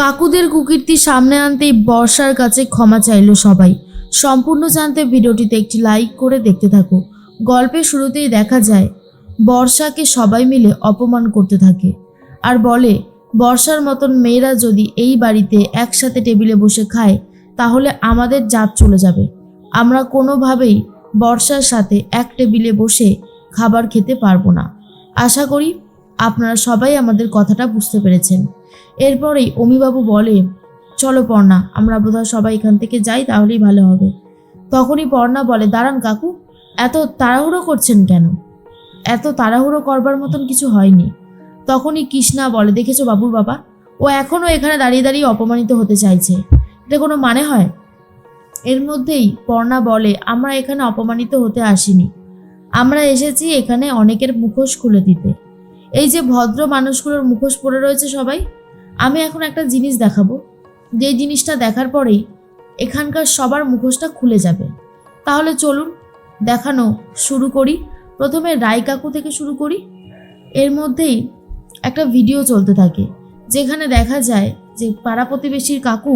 কাকুদের কুকীর্তি সামনে আনতেই বর্ষার কাছে ক্ষমা চাইল সবাই। সম্পূর্ণ জানতে ভিডিওটিতে একটি লাইক করে দেখতে থাকো। গল্পের শুরুতেই দেখা যায়, বর্ষাকে সবাই মিলে অপমান করতে থাকে। আর বলে, বর্ষার মতন মেয়েরা যদি এই বাড়িতে একসাথে টেবিলে বসে খায়, তাহলে আমাদের জাত চলে যাবে। আমরা কোনোভাবেই বর্ষার সাথে এক টেবিলে বসে খাবার খেতে পারব না। আশা করি আপনারা সবাই আমাদের কথাটা বুঝতে পেরেছেন। এরপরেই অমিবাবু বলে, চলো পর্ণা, আমরা বোধহয় সবাই এখান থেকে যাই, তাহলেই ভালো হবে। তখনই পর্ণা বলে, দাঁড়ান কাকু, এত তাড়াহুড়ো করছেন কেন? এত তাড়াহুড়ো করবার মতন কিছু হয়নি। তখনই কৃষ্ণা বলে, দেখেছ বাবুর বাবা? ও এখনও এখানে দাঁড়িয়ে দাঁড়িয়ে অপমানিত হতে চাইছে। এটা কোনো মানে হয়? এর মধ্যেই পর্ণা বলে, আমরা এখানে অপমানিত হতে আসিনি। আমরা এসেছি এখানে অনেকের মুখোশ খুলে দিতে। এই যে ভদ্র মানুষগুলোর মুখোশ পড়ে রয়েছে সবাই, আমি এখন একটা জিনিস দেখাবো। যে জিনিসটা দেখার পরেই এখানকার সবার মুখোশটা খুলে যাবে। তাহলে চলুন দেখানো শুরু করি। প্রথমে রায় কাকু থেকে শুরু করি। এর মধ্যেই একটা ভিডিও চলতে থাকে, যেখানে দেখা যায় যে পাড়া প্রতিবেশীর কাকু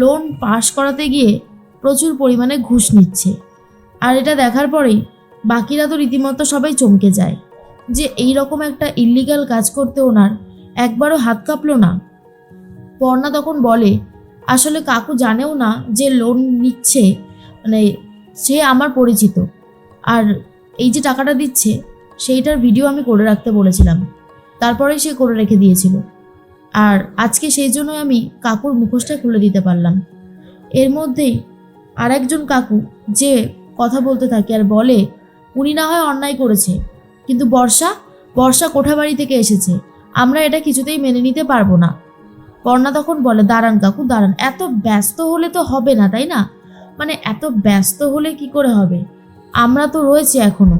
লোন পাস করাতে গিয়ে প্রচুর পরিমাণে ঘুষ নিচ্ছে। আর এটা দেখার পরেই বাকিরা তো রীতিমতো সবাই চমকে যায়। যে এই রকম একটা ইল্লিগাল কাজ করতে ওনার একবারও হাত কাঁপলো না। পর্ণা তখন বলে, আসলে কাকু জানেও না যে লোন নিচ্ছে মানে সে আমার পরিচিত। আর এই যে টাকাটা দিচ্ছে, সেইটার ভিডিও আমি করে রাখতে বলেছিলাম। তারপরে সে করে রেখে দিয়েছিল। আর আজকে সেই জন্যই আমি কাকুর মুখোশটা খুলে দিতে পারলাম। এর মধ্যেই আর একজন কাকু যে কথা বলতে থাকে আর বলে, উনি না হয় অন্যায় করেছে। কিন্তু বর্ষা বর্ষা কোঠাবাড়ি থেকে এসেছে। আমরা এটা কিছুতেই মেনে নিতে পারব না। পর্ণা তখন বলে, দাঁড়ান কাকু, দাঁড়ান। এত ব্যস্ত হলে তো হবে না, তাই না? মানে এত ব্যস্ত হলে কি করে হবে? আমরা তো রয়েছি এখনও।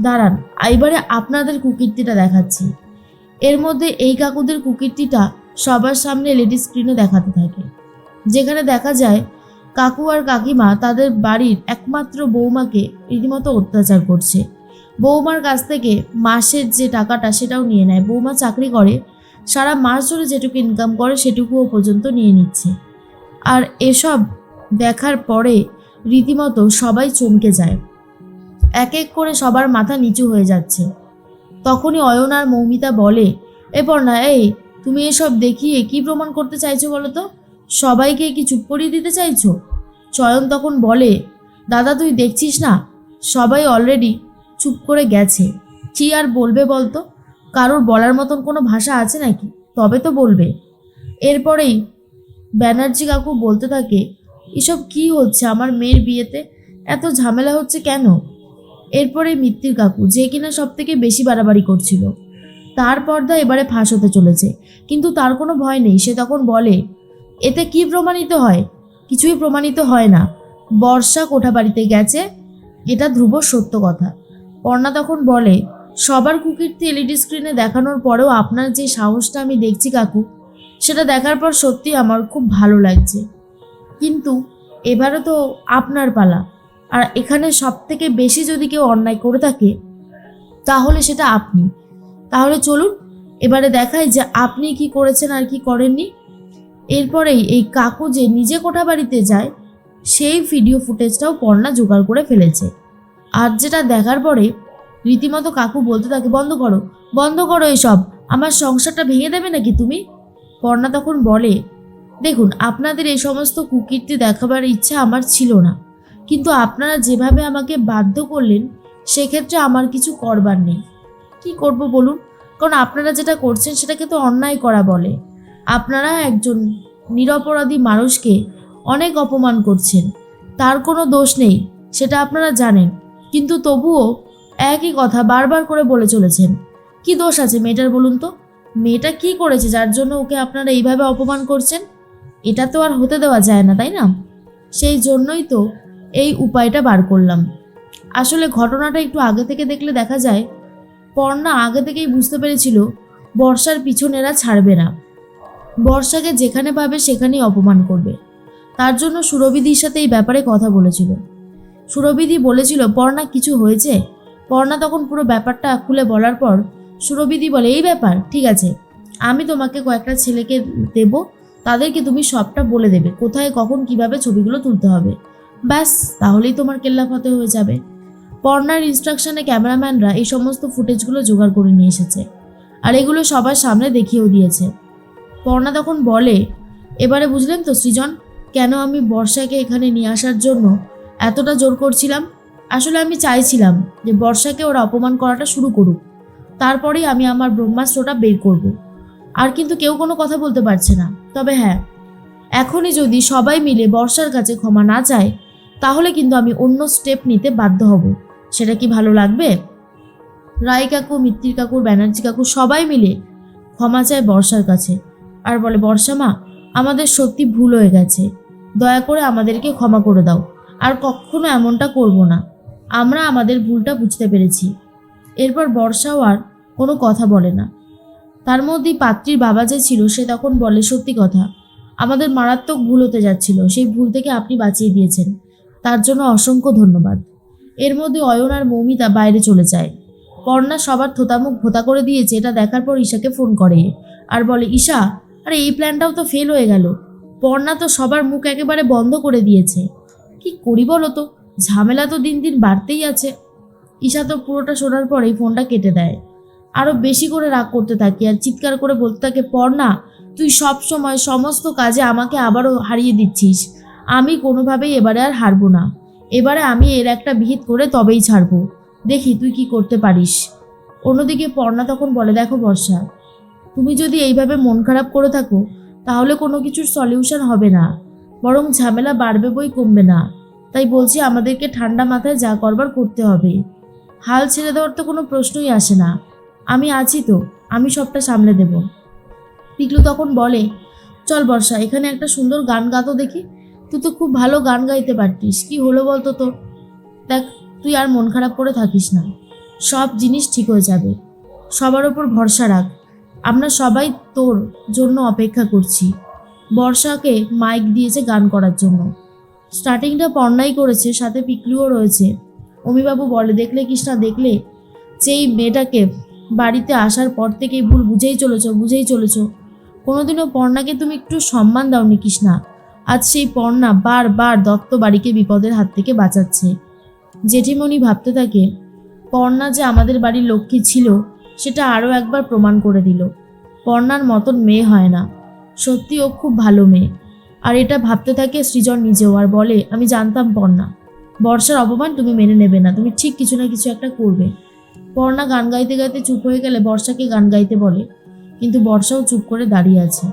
দাঁড়ান এবারে আপনাদের কুকীর্তিটা দেখাচ্ছি। এর মধ্যে এই কাকুদের কুকীর্তিটা সবার সামনে লেডি স্ক্রিনে দেখাতে থাকে। যেখানে দেখা যায়, কাকু আর কাকিমা তাদের বাড়ির একমাত্র বৌমাকে রীতিমতো অত্যাচার করছে। বৌমার কাছ থেকে মাসের যে টাকাটা সেটাও নিয়ে নেয়। বৌমা চাকরি করে, সারা মাস ধরে যেটুকু ইনকাম করে সেটুকুও পর্যন্ত নিয়ে নিচ্ছে। আর এসব দেখার পরে রীতিমতো সবাই চমকে যায়। এক এক করে সবার মাথা নিচু হয়ে যাচ্ছে। তখনই অয়ন আর মৌমিতা বলে এরপর না এই তুমি এসব দেখিয়ে কি প্রমাণ করতে চাইছো বলো তো? সবাইকে কি চুপ করিয়ে দিতে চাইছো? চয়ন তখন বলে, দাদা, তুই দেখছিস না? সবাই অলরেডি চুপ করে গেছে। কি আর বলবে বলতো? কারোর বলার মতন কোনো ভাষা আছে নাকি? তবে তো বলবে। এরপরেই ব্যানার্জি কাকু বলতে থাকে, এসব কি হচ্ছে? আমার মেয়ের বিয়েতে এত ঝামেলা হচ্ছে কেন? এরপরে মিত্তির কাকু, যে কিনা সব থেকে বেশি বাড়াবাড়ি করছিল। তার পর্দা এবারে ফাঁস হতে চলেছে। কিন্তু তার কোনো ভয় নেই। সে তখন বলে, এতে কি প্রমাণিত হয়? কিছুই প্রমাণিত হয় না। বর্ষা কোঠাবাড়িতে গেছে। এটা ধ্রুব সত্য কথা। পর্ণা তখন বলে, সবার কুকীর্তি এলইডি স্ক্রিনে দেখানোর পরেও আপনার যে সাহসটা আমি দেখছি কাকু, সেটা দেখার পর সত্যি আমার খুব ভালো লাগছে। কিন্তু এবারও তো আপনার পালা, আর এখানে সব থেকে বেশি যদি কেউ অন্যায় করে থাকে, তাহলে সেটা আপনি। তাহলে চলুন, এবারে দেখাই যে আপনি কি করেছেন আর কি করেননি। এরপরেই এই কাকু যে নিজে কোঠা বাড়িতে যায়, সেই ভিডিও ফুটেজটাও পর্ণা জোগাড় করে ফেলেছে। আর যেটা দেখার পরে রীতিমতো কাকু বলতে থাকে, বন্ধ করো বন্ধ করো এসব। আমার সংসারটা ভেঙে দেবে নাকি তুমি? পর্ণা তখন বলে, দেখুন, আপনাদের এই সমস্ত কুকীর্তি দেখাবার ইচ্ছা আমার ছিল না। কিন্তু আপনারা যেভাবে আমাকে বাধ্য করলেন, সেক্ষেত্রে আমার কিছু করবার নেই। কি করব বলুন? কারণ আপনারা যেটা করছেন, সেটাকে তো অন্যায় করা বলে। আপনারা একজন নিরপরাধী মানুষকে অনেক অপমান করছেন। তার কোনো দোষ নেই, সেটা আপনারা জানেন। কিন্তু তবুও একই কথা বারবার করে বলে চলেছেন। কি দোষ আছে মেয়েটার বলুন তো? মেয়েটা কি করেছে যার জন্য ওকে আপনারা এইভাবে অপমান করছেন? এটা তো আর হতে দেওয়া যায় না, তাই না? সেই জন্যই তো এই উপায়টা বার করলাম। আসলে ঘটনাটা একটু আগে থেকে দেখলে দেখা যায়, পর্ণা আগে থেকেই বুঝতে পেরেছিল বর্ষার পিছনেরা ছাড়বে না। বর্ষাকে যেখানে পাবে সেখানেই অপমান করবে। তার জন্য সুরবিদির সাথে এই ব্যাপারে কথা বলেছিল। সুরবিদি বলেছিল, পর্ণা, কিছু হয়েছে? পর্ণা তখন পুরো ব্যাপারটা খুলে বলার পর সুরবিদি বলে, এই ব্যাপার, ঠিক আছে। আমি তোমাকে কয়েকটা ছেলেকে দেব, তাদেরকে তুমি সবটা বলে দেবে, কোথায়, কখন, কীভাবে ছবিগুলো তুলতে হবে। ব্যাস, তাহলেই তোমার কেল্লা ফতে হয়ে যাবে। পর্নার ইনস্ট্রাকশনে ক্যামেরাম্যানরা এই সমস্ত ফুটেজগুলো জোগাড় করে নিয়ে এসেছে, আর এগুলো সবার সামনে দেখিয়েও দিয়েছে। পর্ণা তখন বলে, এবারে বুঝলেন তো, সৃজন, কেন আমি বর্ষাকে এখানে নিয়ে আসার জন্য এতটা জোর করছিলাম, আসলে আমি চাইছিলাম যে বর্ষাকে ওরা অপমান করাটা শুরু করুক। তারপরেই আমি আমার ব্রহ্মাস্ত্রটা বের করব। আর কিন্তু কেউ কোনো কথা বলতে পারছে না। তবে হ্যাঁ এখনই যদি সবাই মিলে বর্ষার কাছে ক্ষমা না চায়, তাহলে কিন্তু আমি অন্য স্টেপ নিতে বাধ্য হব। সেটা কি ভালো লাগবে? রায় কাকু, মিত্তির কাকুর ব্যানার্জি কাকু সবাই মিলে ক্ষমা চায় বর্ষার কাছে। আর বলে, বর্ষা মা, আমাদের সত্যি ভুল হয়ে গেছে। দয়া করে আমাদেরকে ক্ষমা করে দাও। আর কখনো এমনটা করব না। আমরা আমাদের ভুলটা বুঝতে পেরেছি। এরপর বর্ষাও আর কোনো কথা বলে না। তার মধ্যেই পাত্রীর বাবা যে ছিল, সে তখন বলে, সত্যি কথা, আমাদের মারাত্মক ভুল হতে যাচ্ছিল। সেই ভুল থেকে আপনি বাঁচিয়ে দিয়েছেন। তার জন্য অসংখ্য ধন্যবাদ। এর মধ্যে অয়ন আর মৌমিতা বাইরে চলে যায়। পর্ণা সবার থোতামুখ ভোতা করে দিয়েছে। এটা দেখার পর ঈশাকে ফোন করে আর বলে, ঈশা, আরে এই প্ল্যানটাও তো ফেল হয়ে গেল। পর্ণা তো সবার মুখ একেবারে বন্ধ করে দিয়েছে। কি করি বলো তো? ঝামেলা তো দিন দিন বাড়তেই আছে। ঈশা তো পুরোটা শোনার পরেই ফোনটা কেটে দেয়। আরও বেশি করে রাগ করতে থাকি আর চিৎকার করে বলতে থাকে পড়না তুই সব সময় সমস্ত কাজে আমাকে আবারও হারিয়ে দিচ্ছিস। আমি কোনোভাবেই এবারে আর হারবো না। এবারে আমি এর একটা বিহিত করে তবেই ছাড়বো। দেখি তুই কি করতে পারিস। অন্যদিকে পর্ণা তখন বলে, দেখো বর্ষা, তুমি যদি এইভাবে মন খারাপ করে থাকো, তাহলে কোনো কিছুর সলিউশন হবে না। বরং ঝামেলা বাড়বে বই কমবে না। তাই বলছি, আমাদেরকে ঠান্ডা মাথায় যা করবার করতে হবে। হাল ছেড়ে দেওয়ার তো কোনো প্রশ্নই আসে না। আমি আছি তো, আমি সবটা সামলে দেব। পিকলু তখন বলে, চল বর্ষা, এখানে একটা সুন্দর গান গাতো দেখি। তুই তো খুব ভালো গান গাইতে পারতিস, কি হলো বলতো তোর? দেখ, তুই আর মন খারাপ করে থাকিস না। সব জিনিস ঠিক হয়ে যাবে। সবার ওপর ভরসা রাখ। আমরা সবাই তোর জন্য অপেক্ষা করছি। বর্ষাকে মাইক দিয়েছে গান করার জন্য। স্টার্টিংটা পর্ণাই করেছে, সাথে পিকলুও রয়েছে। অমিবাবু বলে, দেখলে কৃষ্ণা, দেখলে এই মেয়েটাকে বাড়িতে আসার পর থেকেই ভুল বুঝেই চলেছ বুঝেই চলেছ। কোনোদিনও পর্ণাকে তুমি একটু সম্মান দাওনি কৃষ্ণা। আজ সেই পর্ণা বারবার দত্ত বাড়িকে বিপদের হাত থেকে বাঁচাচ্ছে। জেঠিমণি ভাবতে থাকে, পর্ণা যে আমাদের বাড়ির লক্ষ্মী ছিল, সেটা আরও একবার প্রমাণ করে দিল। পর্ণার মতন মেয়ে হয় না। সত্যি ও খুব ভালো মেয়ে। আর এটা ভাবতে থাকে সৃজন নিজেও আর বলে, আমি জানতাম পর্ণা। বর্ষার অপমান তুমি মেনে নেবে না, তুমি ঠিক কিছু না কিছু একটা করবে। পর্ণা গান গাইতে গাইতে চুপ হয়ে গেলে বর্ষাকে গান গাইতে বলে, কিন্তু বর্ষাও চুপ করে দাঁড়িয়ে আছে।